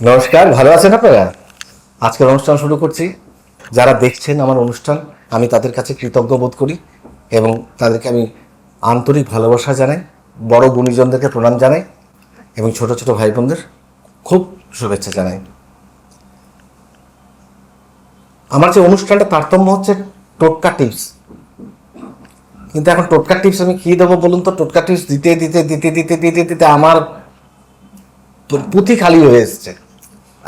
নমস্কার, ভালো আছেন আপনারা? আজকের অনুষ্ঠান শুরু করছি। যারা দেখছেন আমার অনুষ্ঠান, আমি তাদের কাছে কৃতজ্ঞ বোধ করি এবং তাদেরকে আমি আন্তরিক ভালোবাসা জানাই, বড় গুণীজনদেরকে প্রণাম জানাই এবং ছোট ছোট ভাই বোনদের খুব শুভেচ্ছা জানাই। আমার যে অনুষ্ঠানটা তারতম্য হচ্ছে টোটকা টিপস। কিন্তু এখন টোটকা টিপস আমি কী দেবো বলুন তো? টোটকা টিপস দিতে দিতে দিতে দিতে দিতে দিতে আমার পুঁথি খালি হয়ে এসছে।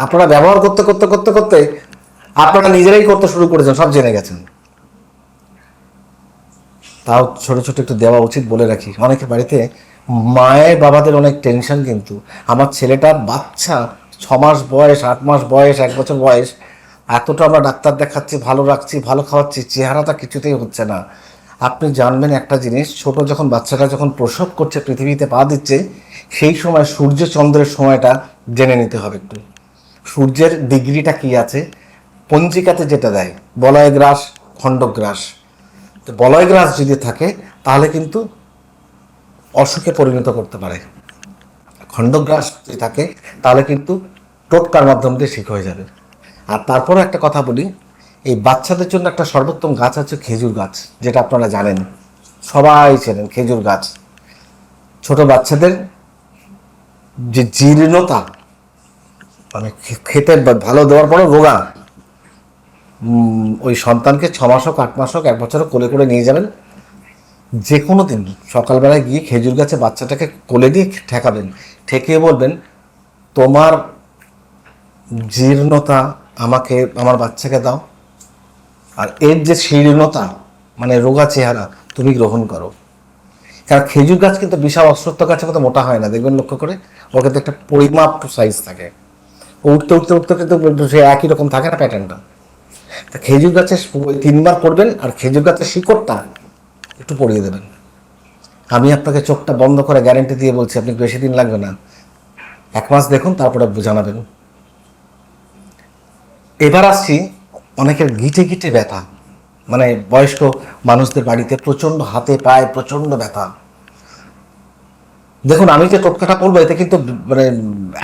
আপনারা ব্যবহার করতে করতে করতে করতে আপনারা নিজেরাই করতে শুরু করেছেন, সব জেনে গেছেন। তাও ছোট ছোট একটু দেওয়া উচিত বলে রাখি। অনেকে বাড়িতে মায়ের, বাবাদের অনেক টেনশন কিন্তু। আমার ছেলেটার বাচ্চা, ছ মাস বয়স, আট মাস বয়স, এক বছর বয়স, এতটা আমরা ডাক্তার দেখাচ্ছি, ভালো রাখছি, ভালো খাওয়াচ্ছি, চেহারাটা কিছুতেই হচ্ছে না। আপনি জানবেন একটা জিনিস, ছোট যখন বাচ্চাটা যখন প্রসব করছে, পৃথিবীতে পা দিচ্ছে, সেই সময় সূর্য চন্দ্রের সময়টা জেনে নিতে হবে একটু। সূর্যের ডিগ্রিটা কি আছে? পঞ্জিকাতে যেটা দেয়, বলয় গ্রাস খণ্ডগ্রাস তো বলয় গ্রাস যদি থাকে, তাহলে কিন্তু অসুখে পরিণত করতে পারে। খণ্ডগ্রাস যদি থাকে, তাহলে কিন্তু টোটকার মাধ্যম দিয়ে ঠিক হয়ে যাবে। আর তারপরে একটা কথা বলি, এই বাচ্চাদের জন্য একটা সর্বোত্তম গাছ আছে খেজুর গাছ, যেটা আপনারা জানেন। সবাই চেনেন খেজুর গাছ। ছোট বাচ্চাদের যে জীর্ণতা মানে খেতে ভালো দেওয়ার পরে রোগা। ওই সন্তানকে ছ মাস হোক আট মাস হোক এক বছর কোলে করে নিয়ে যাবেন। যে কোনো দিন, সকালবেলায় গিয়ে খেজুর গাছে বাচ্চাটাকে কোলে দিয়ে ঠেকাবেন। ঠেকিয়ে বলবেন, তোমার জীর্ণতা আমাকে, আমার বাচ্চাকে দাও। আর এর যে শীর্ণতা মানে রোগা চেহারা, তুমি গ্রহণ করো। কারণ খেজুর গাছ কিন্তু বিশাল অশ্বত্থ গাছের মতো মোটা হয় না, দেখবেন লক্ষ্য করে। ওর কিন্তু একটা পরিমাপ সাইজ থাকে। উঠতে উঠতে উঠতে কিন্তু সে একই রকম থাকে না প্যাটার্নটা তা খেজুর গাছে তিনবার করবেন আর খেজুর গাছের শিকড়টা একটু পরিয়ে দেবেন। আমি আপনাকে চোখটা বন্ধ করে গ্যারেন্টি দিয়ে বলছি আপনি বেশি দিন লাগবে না। এক মাস দেখুন, তারপরে জানাবেন। এবার আসছি অনেকের গিটে গিটে ব্যথা। মানে বয়স্ক মানুষদের বাড়িতে প্রচণ্ড হাতে, পায়ে প্রচণ্ড ব্যথা। দেখুন, আমি যে টোটকাটা করব, এতে কিন্তু মানে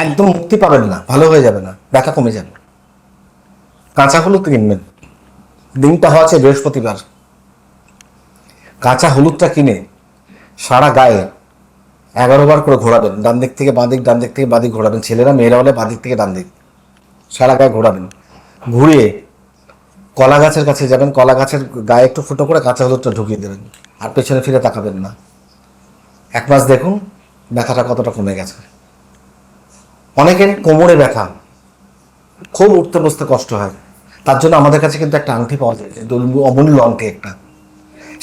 একদম মুক্তি পাবেন না, ভালো হয়ে যাবে না, ব্যথা কমে যাবে। কাঁচা হলুদ কিনবেন, দিনটা হচ্ছে বৃহস্পতিবার। কাঁচা হলুদটা কিনে সারা গায়ে এগারো বার করে ঘোরাবেন, ডান দিক থেকে বাঁ দিক, ডান দিক থেকে বাঁ দিক ঘোরাবেন, ছেলেরা, মেয়েরা হলে বাঁ দিক থেকে ডান দিক, সারা গায়ে ঘোরাবেন। ঘুরিয়ে কলা গাছের কাছে যাবেন, কলা গাছের গায়ে একটু ফুটো করে কাঁচা হলুদটা ঢুকিয়ে দেবেন, আর পেছনে ফিরে তাকাবেন না। এক মাস দেখুন ব্যথাটা কতটা কমে গেছে? অনেকের কোমরে ব্যথা, খুব উঠতে বসতে কষ্ট হয়। তার জন্য আমাদের কাছে কিন্তু একটা আংটি পাওয়া যায় অমূল্য আংটি একটা।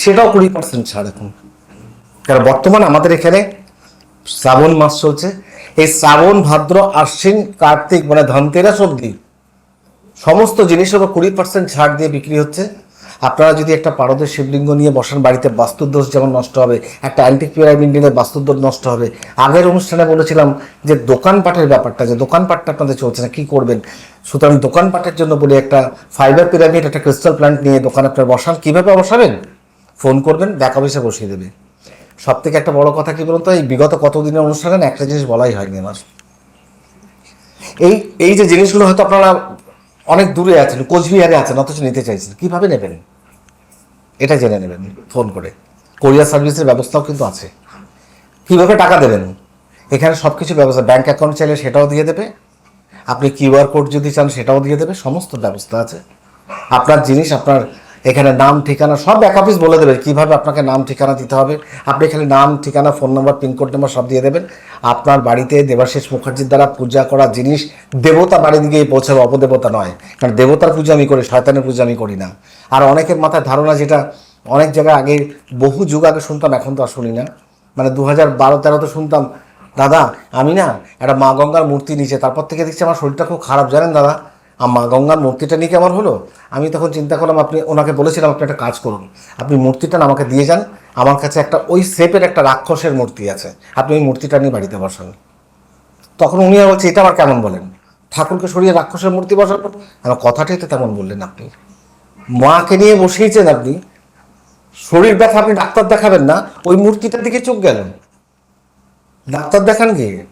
সেটাও কুড়ি পার্সেন্ট ছাড় এখন। কারণ বর্তমানে আমাদের এখানে শ্রাবণ মাস চলছে। এই শ্রাবণ, ভাদ্র, আশ্বিন, কার্তিক মানে ধনতেরাস অবধি সমস্ত জিনিসের উপর কুড়ি পার্সেন্ট ছাড় দিয়ে বিক্রি হচ্ছে। আপনারা যদি একটা পারদের শিবলিঙ্গ নিয়ে বসান বাড়িতে বাস্তুদোষ যেমন নষ্ট হবে, একটা অ্যান্টিক পিরামিড নিলে বাস্তুদোষ নষ্ট হবে। আগের অনুষ্ঠানে বলেছিলাম যে দোকানপাটের ব্যাপারটা, যে দোকানপাটটা আপনাদের চলছে না, কী করবেন? সুতরাং দোকানপাটের জন্য বলি একটা ফাইবার পিরামিড একটা ক্রিস্টাল প্ল্যান্ট নিয়ে দোকান আপনার বসান, কীভাবে বসাবেন? ফোন করবেন ব্যাক অফিসে বসিয়ে দেবে। সব থেকে একটা বড় কথা কী বলুন তো এই বিগত কতদিনের অনুষ্ঠানে একটা জিনিস বলাই হয়নি আমার। এই এই যে জিনিসগুলো হয়তো আপনারা অনেক দূরে আছেন, কোচবিহারে আছেন, অথচ নিতে চাইছেন, কীভাবে নেবেন? এটা জেনে নেবেন, ফোন করে। কোরিয়ার সার্ভিসের ব্যবস্থাও কিন্তু আছে। কীভাবে টাকা দেবেন? এখানে সব কিছু ব্যবস্থা ব্যাঙ্ক অ্যাকাউন্ট চাইলে সেটাও দিয়ে দেবে। আপনি কিউআর কোড যদি চান, সেটাও দিয়ে দেবে। সমস্ত ব্যবস্থা আছে। আপনার জিনিস, আপনার এখানে নাম, ঠিকানা সব ব্যাক অফিস বলে দেবে কীভাবে আপনাকে নাম, ঠিকানা দিতে হবে। আপনি এখানে নাম, ঠিকানা ফোন নাম্বার পিনকোড নাম্বার সব দিয়ে দেবেন। আপনার বাড়িতে দেবাশিস মুখার্জির দ্বারা পূজা করা জিনিস দেবতা বাড়ি দিকে পৌঁছাবে, অপদেবতা নয়। কারণ দেবতার পুজো আমি করি, শয়তানের পুজো আমি করি না। আর অনেকের মাথায় ধারণা যেটা, অনেক জায়গায় আগে বহু যুগ আগে শুনতাম, এখন তো আর শুনি না। মানে দু হাজার বারো তেরোতে শুনতাম, দাদা, আমি না একটা মা গঙ্গার মূর্তি নিচে, তারপর থেকে দেখছি আমার শরীরটা খুব খারাপ, জানেন দাদা? মা গঙ্গার মূর্তিটা নিয়ে কি আমার হলো? আমি তখন চিন্তা করলাম, আপনি ওনাকে বলেছিলাম, আপনি একটা কাজ করুন। আপনি মূর্তিটা আমাকে দিয়ে যান। আমার কাছে একটা, ওই শেপের একটা রাক্ষসের মূর্তি আছে। আপনি ওই মূর্তিটা নিয়ে বাড়িতে বসান। তখন উনি আর বলছে, এটা আবার কেমন বলেন? ঠাকুরকে সরিয়ে রাক্ষসের মূর্তি বসাবো আমার কথাটাই তো তেমন বললেন আপনি। মাকে নিয়ে বসিয়েছেন আপনি। শরীর ব্যথা আপনি ডাক্তার দেখাবেন না। ওই মূর্তিটার দিকে চোখ গেলেন ডাক্তার দেখান গিয়ে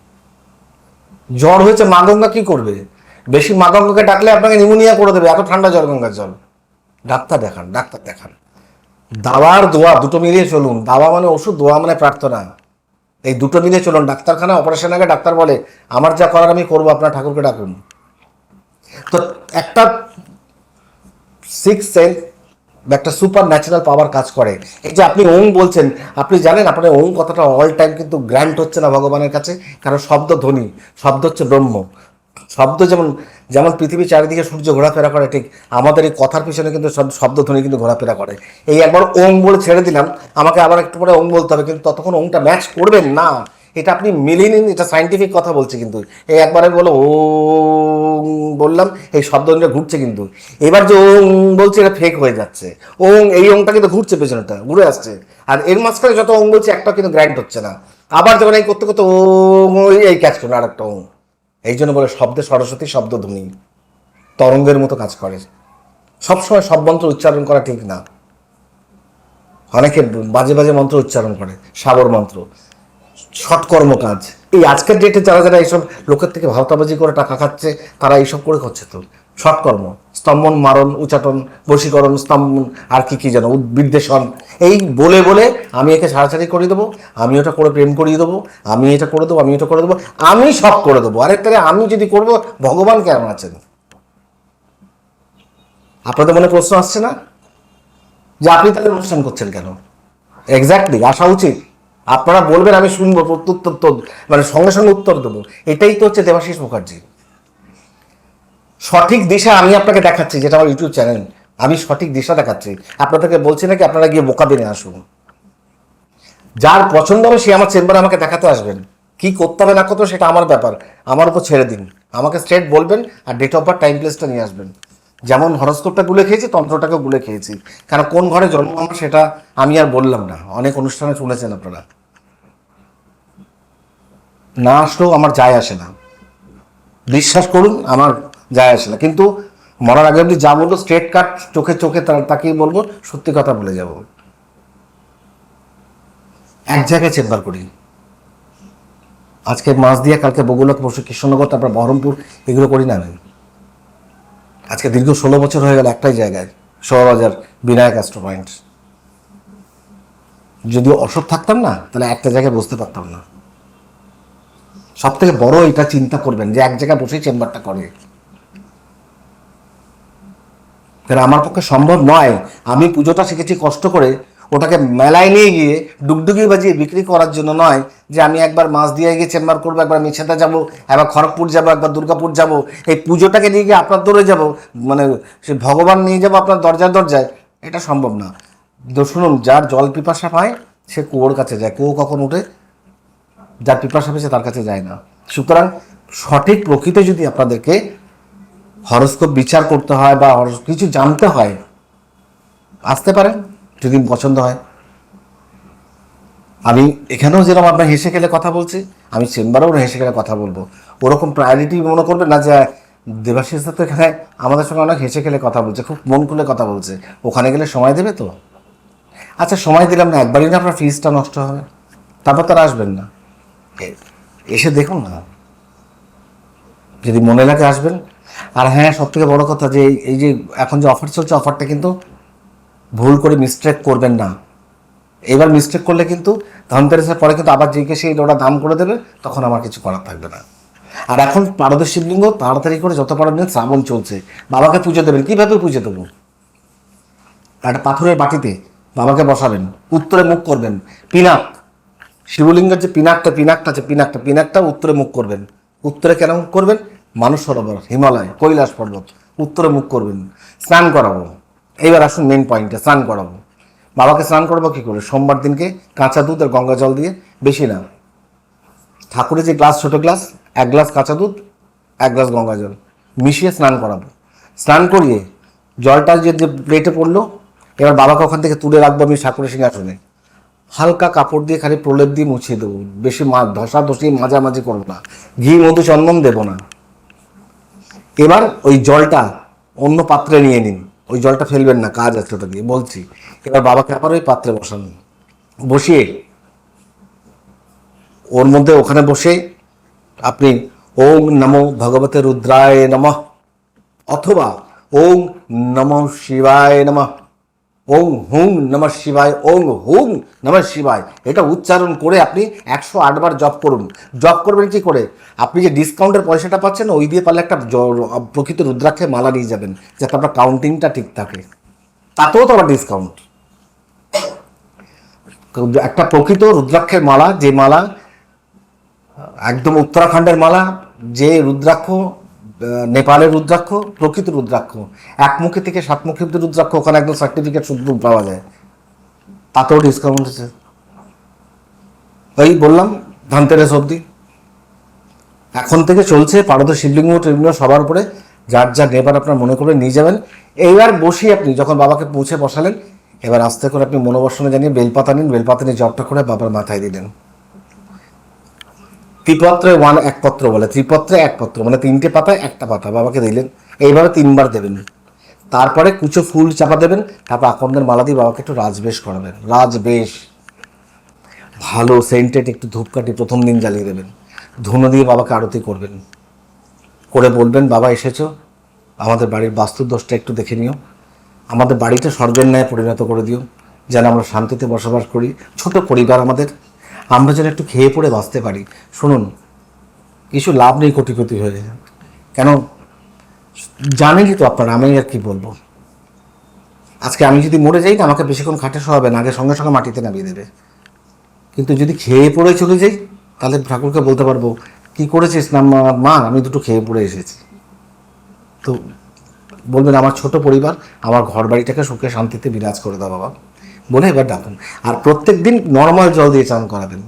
জ্বর হয়েছে, মা গঙ্গা কী করবে? বেশি মা গঙ্গাকে ডাকলে আপনাকে নিউমোনিয়া করে দেবে, এত ঠান্ডা জল, গঙ্গার জল। ডাক্তার দেখান ডাক্তার দেখান। দাওয়ার দোয়া, দুটো মিলিয়ে চলুন। দাওয়া মানে ওষুধ, দোয়া মানে প্রার্থনা। এই দুটো মিলিয়ে চলুন। ডাক্তারখানা অপারেশন আগে ডাক্তার বলে, আমার যা করার আমি করব, আপনার ঠাকুরকে ডাকুন। তো একটা সিক্স সেন্স বা একটা সুপার ন্যাচারাল পাওয়ার কাজ করে। এই যে আপনি ওং বলছেন, আপনি জানেন, আপনার ওং কথাটা অল টাইম কিন্তু গ্র্যান্ট হচ্ছে না ভগবানের কাছে, কারণ শব্দ ধ্বনি, শব্দ হচ্ছে ব্রহ্ম। শব্দ যেমন যেমন পৃথিবী চারিদিকে সূর্য ঘোরাফেরা করে, ঠিক আমাদের এই কথার পিছনে কিন্তু সব শব্দ ধ্বনি কিন্তু ঘোরাফেরা করে। এই একবার ওং বলে ছেড়ে দিলাম, আমাকে আবার একটু পরে ওং বলতে হবে, কিন্তু ততক্ষণ ওংটা ম্যাচ করবেন না। এটা আপনি মিলিয়ে নিন, এটা সাইন্টিফিক কথা বলছে কিন্তু। এই একবারে বলো ও বললাম, এই শব্দটা ঘুরছে কিন্তু। এবার যে ওং বলছে, এটা ফেক হয়ে যাচ্ছে। ওং, এই ওংটা কিন্তু ঘুরছে পেছনেটা ঘুরে আসছে। আর এর মাঝখানে যত ওং বলছে, একটা কিন্তু গ্র্যান্ড হচ্ছে না। আবার যখন এই করতে করতে ওং এই ক্যাচ করুন আর একটা ওং। এই জন্য বলে শব্দে সরস্বতী শব্দ ধ্বনি। তরঙ্গের মতো কাজ করে। সবসময় সব মন্ত্র উচ্চারণ করা ঠিক না। অনেকে বাজে বাজে মন্ত্র উচ্চারণ করে, সাগর মন্ত্র। সৎকর্ম কাজ। এই আজকের ডেটে যারা যারা এইসব লোকের থেকে ভাওতাবাজি করে টাকা খাচ্ছে, তারা এইসব করে করছে তো। সৎকর্ম, স্তম্ভন, মারণ, উচাটন, বশীকরণ, স্তম্ভন, আর কি কি যেন বিদ্বেষণ। এই বলে বলে আমি একে ছাড়াছাড়ি করে দেবো, আমি ওটা করে প্রেম করিয়ে দেবো, আমি এটা করে দেবো, আমি এটা করে দেবো, আমি সব করে দেবো। আরেকটারে আমি যদি করব, ভগবান কেমন আছেন? আপনাদের মনে প্রশ্ন আসছে না? যে আপনি তাহলে অনুষ্ঠান করছেন কেন? এক্স্যাক্টলি আসা উচিত। আপনারা বলবেন, আমি শুনব, প্রত্যুত্তর মানে সঙ্গে সঙ্গে উত্তর দেবো। এটাই তো হচ্ছে দেবাশিস মুখার্জি। সঠিক দিশা আমি আপনাকে দেখাচ্ছি, যেটা আমার ইউটিউব চ্যানেল। আমি সঠিক দিশা দেখাচ্ছি। আপনাদেরকে বলছি নাকি আপনারা গিয়ে বোকা দিনে আসুন। যার পছন্দ হবে সে আমার চেম্বারে আমাকে দেখাতে আসবেন। কি করতে হবে, না করতে সেটা আমার ব্যাপার। আমার উপর ছেড়ে দিন। আমাকে স্ট্রেট বলবেন আর ডেট অফ বার্থ টাইম প্লেসটা নিয়ে আসবেন। যেমন হরস্কোপটা গুলে খেয়েছি তন্ত্রটাকে গুলে খেয়েছি। কারণ কোন ঘরে জন্ম আমার সেটা আমি আর বললাম না। অনেক অনুষ্ঠানে শুনেছেন আপনারা। না আসলেও আমার যায় আসে না। বিশ্বাস করুন, আমার যায় আসে না। কিন্তু মরার আগে অব্দি যা বলব স্ট্রেট কাট চোখে চোখে তা- তাকিয়ে বলব, সত্যি কথা বলে যাব। এক জায়গায় চেম্বার করি। আজকে মাছ দিয়ে, কালকে বগুলা পরশু কৃষ্ণনগর, তারপর বহরমপুর, এগুলো করি না আমি। আজকে দীর্ঘ ষোলো বছর হয়ে গেল একটাই জায়গায় শহরবাজার বিনায়ক অ্যাস্ট্রো পয়েন্ট যদি অসৎ থাকতাম না, তাহলে একটা জায়গায় বসতে পারতাম না। সব থেকে বড় এটা চিন্তা করবেন যে এক জায়গায় বসেই চেম্বারটা করে। তাহলে আমার পক্ষে সম্ভব নয়। আমি পুজোটা শিখেছি কষ্ট করে। ওটাকে মেলায় নিয়ে গিয়ে ডুগডুগি বাজিয়ে বিক্রি করার জন্য নয় যে আমি একবার মাছ দিয়ে গিয়ে চেম্বার করব, একবার মিছেদা যাব, একবার খড়গপুর যাব, একবার দুর্গাপুর যাব। এই পুজোটাকে নিয়ে গিয়ে আপনার দৌড়ে যাব মানে সে ভগবান নিয়ে যাব আপনার দরজায় দরজায়, এটা সম্ভব না। শুনুন, যার জল পিপাসা পায়, সে কুয়োর কাছে যায়। কুয়ো কখন উঠে, যার পিপাসা পেয়েছে তার কাছে যায় না। সুতরাং সঠিক প্রকৃতি যদি আপনাদেরকে হরস্কোপ বিচার করতে হয় বা কিছু জানতে হয়, আসতে পারেন যদি পছন্দ হয়। আমি এখানেও যেরকম আপনার হেসে খেলে কথা বলছি, আমি চেম্বারেও হেসে খেলে কথা বলব। ওরকম প্রায়োরিটি মনে করবেন না যে, দেবাশিস দত্ত এখানে আমাদের সঙ্গে অনেক হেসে খেলে কথা বলছে, খুব মন খুলে কথা বলছে। ওখানে গেলে সময় দেবে তো? আচ্ছা সময় দিলাম না, একবারই না আপনার ফিজটা নষ্ট হবে? তারপর তারা আসবেন না। এসে দেখুন না। যদি মনে লাগে আসবেন। আর হ্যাঁ সব থেকে বড় কথা যে এই- যে এখন যে অফার চলছে অফারটা কিন্তু ভুল করে মিস্টেক করবেন না। এবার মিস্টেক করলে কিন্তু ধনতেরাসের পরে কিন্তু আবার জিজ্ঞেসে ওরা দাম করে দেবে, তখন আমার কিছু করার থাকবে না। আর এখন পারদের শিবলিঙ্গ, তাড়াতাড়ি করে যত পারবেন শ্রাবণ চলছে। বাবাকে পুজো দেবেন। কীভাবে পুজো দেবো? একটা পাথরের বাটিতে বাবাকে বসাবেন। উত্তরে মুখ করবেন। পিনাক। শিবলিঙ্গের যে পিনাকটা পিনাকটা আছে, পিনাকটা পিনাকটা উত্তরে মুখ করবেন। উত্তরে কেন মুখ করবেন? মানুষ সরোবর হিমালয়, কৈলাস পর্বত, উত্তরে মুখ করবেন। স্নান করাবো। এইবার আসুন মেন পয়েন্টে স্নান করাবো। বাবাকে স্নান করাবো কী করে? সোমবার দিনকে কাঁচা দুধ আর গঙ্গা জল দিয়ে বেশি না। ঠাকুরের যে গ্লাস, ছোটো গ্লাস, এক গ্লাস কাঁচা দুধ, এক গ্লাস গঙ্গা জল। মিশিয়ে স্নান করাবো। স্নান করিয়ে জলটা যে প্লেটে পড়ল, এবার বাবাকে ওখান থেকে তুলে রাখব আমি ঠাকুরের সিংহাসনে। হালকা কাপড় দিয়ে খালি প্রলেপ দিয়ে মুছিয়ে দেবো। বেশি মা ধসা ধসি মাঝামাঝি করব না। ঘি, মধু, চন্দন দেবো না। এবার ওই জলটা অন্য পাত্রে নিয়ে নিন। ওই জলটা ফেলবেন না, কাজ আছে ওটা দিয়ে, বলছি। এবার বাবাকে আবার ওই পাত্রে বসান। বসিয়ে ওর মধ্যে ওখানে বসে আপনি ওম নমো ভগবতের রুদ্রায় নম অথবা ওং নম শিবায় নমঃ ওং হুং নম শিবায়, ওং হুং নম শিবায়। এটা উচ্চারণ করে আপনি একশো আটবার জপ করুন। জপ করবেন কি করে? আপনি যে ডিসকাউন্টের পয়সাটা পাচ্ছেন, ওই দিয়ে পারলে একটা প্রকৃত রুদ্রাক্ষে মালা নিয়ে যাবেন, যাতে আপনার কাউন্টিংটা ঠিক থাকে। তাতেও তো আবার ডিসকাউন্ট একটা প্রকৃত রুদ্রাক্ষের মালা, যে মালা, একদম উত্তরাখণ্ডের মালা, যে রুদ্রাক্ষ নেপালের রুদ্রাক্ষ, প্রকৃত রুদ্রাক্ষ। এক একমুখী থেকে সাতমুখী অব্দি রুদ্রাক্ষ, ওখানে একদম সার্টিফিকেট শুদ্ধ পাওয়া যায়। তাতেও ডিসকাউন্ট আছে। ওই বললাম, ধানতেরাস অবধি এখন থেকে চলছে পারদ শিবলিঙ্গ ট্রিবলিঙ্গ সবার উপরে। যার যার নেবার আপনার মনে করে নিয়ে যাবেন। এইবার বসি আপনি, যখন বাবাকে পৌঁছে বসালেন, এবার আস্তে করে আপনি মনোবর্ষণে জানিয়ে বেলপাতা নিন, বেলপাতা নিয়ে জবটা করে বাবার মাথায় দিলেন ত্রিপত্রে ওয়ান এক পত্র বলে, ত্রিপত্রে এক পত্র মানে তিনটে পাতায় একটা পাতা। বাবাকে দিলেন, এইভাবে তিনবার দেবেন। তারপরে কুচো ফুল চাপা দেবেন, তারপর আকন্দের মালা দিয়ে বাবাকে একটু রাজবেশ করাবেন। রাজবেশ। ভালো সেন্টেড একটু ধূপকাঠি প্রথম দিন জ্বালিয়ে দেবেন। ধুনো দিয়ে বাবাকে আরতি করবেন। করে বলবেন, বাবা, এসেছ? আমাদের বাড়ির বাস্তুদোষটা একটু দেখে নিও। আমাদের বাড়িটা স্বর্গের ন্যায় পরিণত করে দিও। যেন আমরা শান্তিতে বসবাস করি। ছোট পরিবার আমাদের। আমরা যেন একটু খেয়ে পড়ে বাঁচতে পারি। শুনুন, কিছু লাভ নেই কোটি কোটি হয়ে। কেন? জানেনই তো আপনারা, আমি আর কি বলব। আজকে আমি যদি মরে যাই না আমাকে বেশিক্ষণ খাটে শোয়াবে না, আগে সঙ্গে সঙ্গে মাটিতে নামিয়ে দেবে। কিন্তু যদি খেয়ে পড়ে চলে যাই, তাহলে ঠাকুরকে বলতে পারব, কি করেছিস না মা? আমি দুটো খেয়ে পড়ে এসেছি। তো বলবেন, আমার ছোট পরিবার, আমার ঘর বাড়িটাকে সুখে শান্তিতে বিরাজ করে দাও বাবা। বলে এবার ডাকুন। আর প্রত্যেক দিন নর্মাল জল দিয়ে চান করাবেন।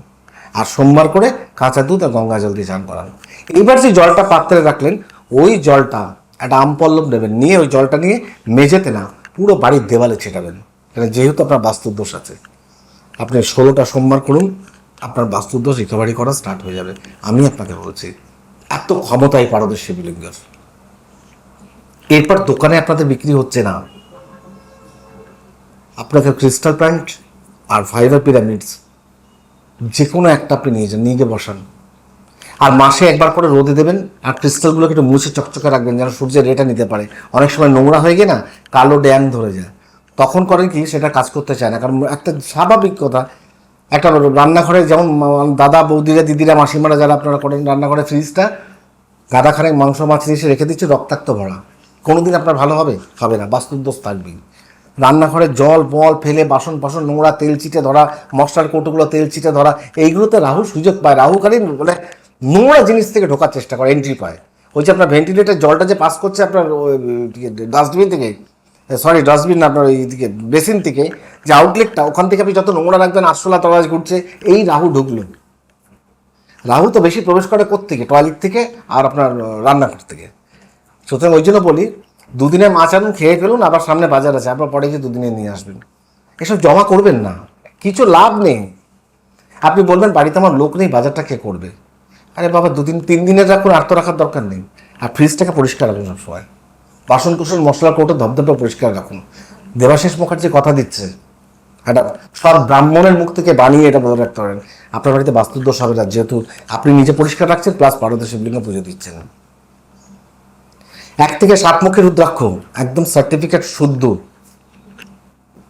আর সোমবার করে কাঁচা দুধ আর গঙ্গা জল দিয়ে চান করান। এইবার যে জলটা পাত্রে রাখলেন, ওই জলটা একটা আমপল্লব নেবেন। নিয়ে ওই জলটা নিয়ে মেঝেতে না, পুরো বাড়ির দেওয়ালে ছেটাবেন। কারণ যেহেতু আপনার বাস্তুর দোষ আছে। আপনি ষোলোটা সোমবার করুন, আপনার বাস্তুদোষ রিকভারি করা স্টার্ট হয়ে যাবে। আমি আপনাকে বলছি, এত ক্ষমতাই পারদর্শী বিলিঙ্গার। এরপর দোকানে আপনাদের বিক্রি হচ্ছে না। আপনাকে ক্রিস্টাল প্যান্ট আর ফাইবার পিরামিডস যে কোনো একটা আপনি নিয়ে যান, নিয়ে গিয়ে বসান। আর মাসে একবার করে রোদে দেবেন আর ক্রিস্টালগুলোকে একটু মুছে চকচকে রাখবেন যেন সূর্যের রেটা নিতে পারে। অনেক সময় নোংরা হয়ে গিয়ে না কালো ড্যাং ধরে যায়। তখন করেন কি সেটা কাজ করতে চায় না। কারণ একটা স্বাভাবিক কথা, একটা রান্নাঘরে যেমন দাদা, বৌদিরা, দিদিরা, মাসিমারা যারা আপনারা করেন রান্নাঘরে ফ্রিজটা গাদা খানেক মাংস, মাছ এসে রেখে দিচ্ছে, রক্তাক্ত ভরা। কোনোদিন আপনার ভালো হবে? হবে না। বাস্তুদোষ থাকবেই। রান্নাঘরে জল, বল ফেলে বাসন বাসন, নোংরা তেল চিটে ধরা, মশলার কৌটোগুলো তেল চিটে ধরা, এইগুলোতে রাহু সুযোগ পায়। রাহু খালি মানে নোংরা জিনিস থেকে ঢোকার চেষ্টা করে এন্ট্রি পায়। ওই যে আপনার ভেন্টিলেটার জলটা যে পাস করছে আপনার ডাস্টবিন থেকে সরি ডাস্টবিন না আপনার এইদিকে বেসিন থেকে, যে আউটলেটটা ওখান থেকে আপনি যত নোংরা রাখবেন, আরশোলা তলাজ ঘুরছে, এই রাহু ঢুকলো। রাহু তো বেশি প্রবেশ করে থেকে টয়লেট থেকে আর আপনার, রান্নাঘর থেকে। সুতরাং ওই জন্য বলি দুদিনে মাছ আনুন, খেয়ে ফেলুন, আবার সামনে বাজার আছে, আপনার পরে গিয়ে দুদিনে নিয়ে আসবেন। এসব জমা করবেন না, কিছু লাভ নেই। আপনি বলবেন, বাড়িতে আমার লোক নেই, বাজারটা কে করবে? আরে বাবা, দুদিন, তিন দিনের রাখুন আর তো রাখার দরকার নেই। আর ফ্রিজটাকে পরিষ্কার রাখুন সবসময়। বাসন কুসন মশলা কৌটো, ধপধপে পরিষ্কার রাখুন। দেবাশিস মুখার্জি কথা দিচ্ছে। একটা সব ব্রাহ্মণের মুখ থেকে বানিয়ে এটা বলে রাখতে পারেন। আপনার বাড়িতে বাস্তুদোষ হবে না, যেহেতু আপনি নিজে পরিষ্কার রাখছেন প্লাস পারদে শিবলিঙ্গ পুজো দিচ্ছেন। এক থেকে সাত মুখের রুদ্রাক্ষ, একদম সার্টিফিকেট শুদ্ধ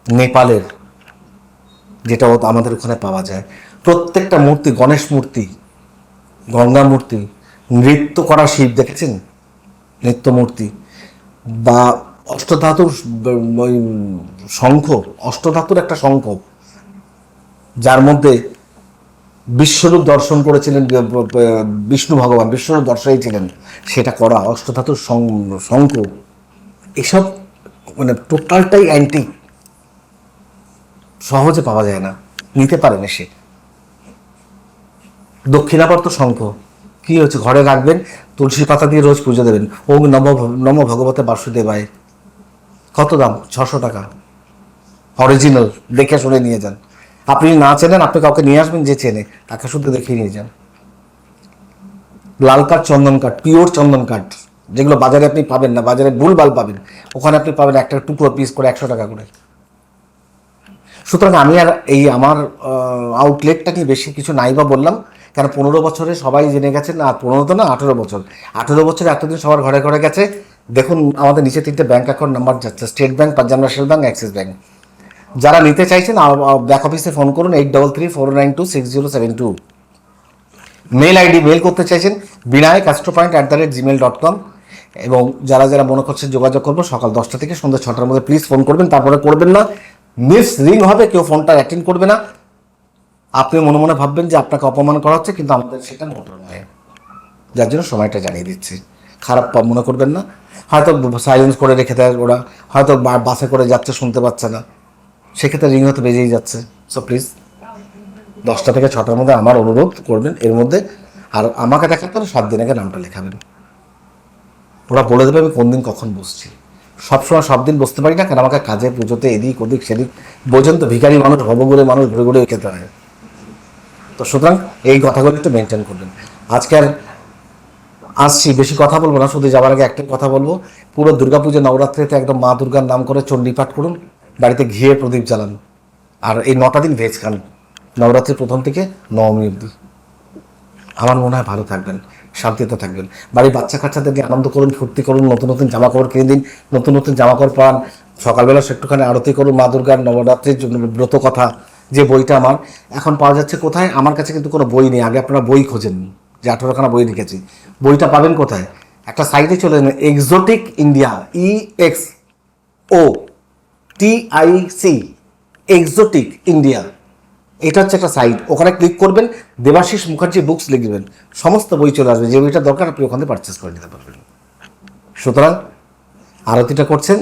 নেপালের, যেটা আমাদের ওখানে পাওয়া যায়। প্রত্যেকটা মূর্তি, গণেশ মূর্তি, গঙ্গা মূর্তি, নৃত্য করা শিব, দেখেছেন? নৃত্য মূর্তি। বা অষ্টধাতুর শঙ্খ, অষ্টধাতুর একটা শঙ্খ, যার মধ্যে বিশ্বরূপ দর্শন করেছিলেন বিষ্ণু ভগবান, বিশ্বরূপ দর্শনই ছিলেন, সেটা করা অষ্টধাতুর শং- শঙ্খ, এসব মানে টোটালটাই অ্যান্টি সহজে পাওয়া যায় না, নিতে পারেন এসে দক্ষিণাবর্ত শঙ্খ, কী হচ্ছে ঘরে রাখবেন, তুলসী পাতা দিয়ে রোজ পুজো দেবেন। ওম নম নম ভগবতে বাসুদেবায়। কত দাম? ছশো টাকা। অরিজিনাল দেখে শুনে নিয়ে যান। আপনি না চেনেন, আপনি কাউকে নিয়ে আসবেন যে চেনে, তাকে শুধু দেখিয়ে নিয়ে যান। লাল কাঠ চন্দন কাঠ পিওর চন্দন কাঠ যেগুলো বাজারে আপনি পাবেন না, বাজারে ভুলভাল পাবেন, ওখানে আপনি পাবেন একটা টুকরো পিস করে একশো টাকা করে। সুতরাং আমি আর এই আমার আউটলেটটা কি বেশি কিছু নাই বা বললাম কারণ পনেরো বছরে সবাই জেনে গেছেন, আর পনেরো তো না, আঠেরো বছর। আঠেরো বছরে এতদিন সবার ঘরে ঘরে গেছে। দেখুন, আমাদের নিচে তিনটে ব্যাংক অ্যাকাউন্ট নাম্বার যাচ্ছে state bank Punjab national bank Axis bank যারা নিতে চাইছেন ব্যাক অফিসে ফোন করুন eight double three four nine two six zero seven two mail ID mail করতে চাইছেন Vinayak astro point at the rate Gmail dot com এবং যারা যারা মনে করছেন যোগাযোগ করব, সকাল দশটা থেকে সন্ধ্যা ছটার মধ্যে প্লিজ ফোন করবেন, তারপরে করবেন না। মিস রিং হবে, কেউ ফোনটা অ্যাটেন্ড করবে না। আপনি মনে মনে ভাববেন যে আপনাকে অপমান করা হচ্ছে, কিন্তু আমাদের সেটা মোটর নয়। যার জন্য সময়টা জানিয়ে দিচ্ছি। খারাপ মনে করবেন না। হয়তো সাইলেন্স করে রেখে দেয় ওরা। হয়তো বাসে করে যাচ্ছে, শুনতে পাচ্ছে না। সেক্ষেত্রে রিং হয়তো বেজেই যাচ্ছে। সো প্লিজ দশটা থেকে ছটার মধ্যে আমার অনুরোধ করবেন, এর মধ্যে, আর আমাকে দেখাতে হলে সাত দিন আগে নামটা লেখাবেন। ওরা বলে দেবে আমি কোন দিন কখন বসছি। সবসময় সব দিন বসতে পারি না, কারণ আমাকে কাজে, পুজোতে, এদিক ওদিক, সেদিক বোঝেন তো ভিখারি মানুষ ভবগুলো মানুষ, ঘুরে ঘুরে খেতে হয়। তো সুতরাং এই কথাগুলো একটু মেনটেন করবেন। আজকে আর আসছি, বেশি কথা বলব না, শুধু যাওয়ার আগে একটাই কথা বলব। পুরো দুর্গাপুজো নবরাত্রিতে একদম মা দুর্গার নাম করে চণ্ডী পাঠ করুন। বাড়িতে ঘিয়ে প্রদীপ জ্বালান। আর এই নটা দিন ভেজ খান। নবরাত্রির প্রথম থেকে নবমী অবধি। আমার মনে হয় ভালো থাকবেন, শান্তিতে থাকবেন। বাড়ির বাচ্চা কাচ্চাদেরকে আনন্দ করুন, ফুর্তি করুন, নতুন নতুন জামা কাপড় কিনে দিন, নতুন নতুন জামা কাপড় পান। সকালবেলা একটুখানি আরতি করুন, মা দুর্গার নবরাত্রির জন্য ব্রত কথা, যে বইটা আমার। এখন পাওয়া যাচ্ছে কোথায়? আমার কাছে কিন্তু কোনো বই নেই। আগে আপনারা বই খোঁজেন, যে আঠেরোখানা বই লিখেছি। বইটা পাবেন কোথায়? একটা সাইটে চলে যান exotic India E X O T I C exotic India এটা হচ্ছে একটা সাইট ওখানে ক্লিক করবেন, দেবাশিস মুখার্জি বুকস লিখবেন সমস্ত বই চলে আসবে, যে বইটা দরকার আপনি ওখানে পারচেস করে নিতে পারবেন। সুতরাং আরতিটা করছেন,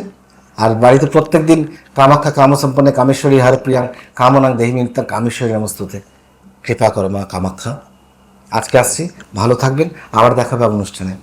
আর বাড়িতে প্রত্যেক দিন কামাখ্যা, কামসম্পন্ন, কামেশ্বরী, হরপ্রিয়াং, কামনাং দেহিমিন তার কামেশ্বরী নমস্তুতে। কৃপা করো মা কামাখ্যা। আজকে আসছি, ভালো থাকবেন, আবার দেখাবে অনুষ্ঠানে।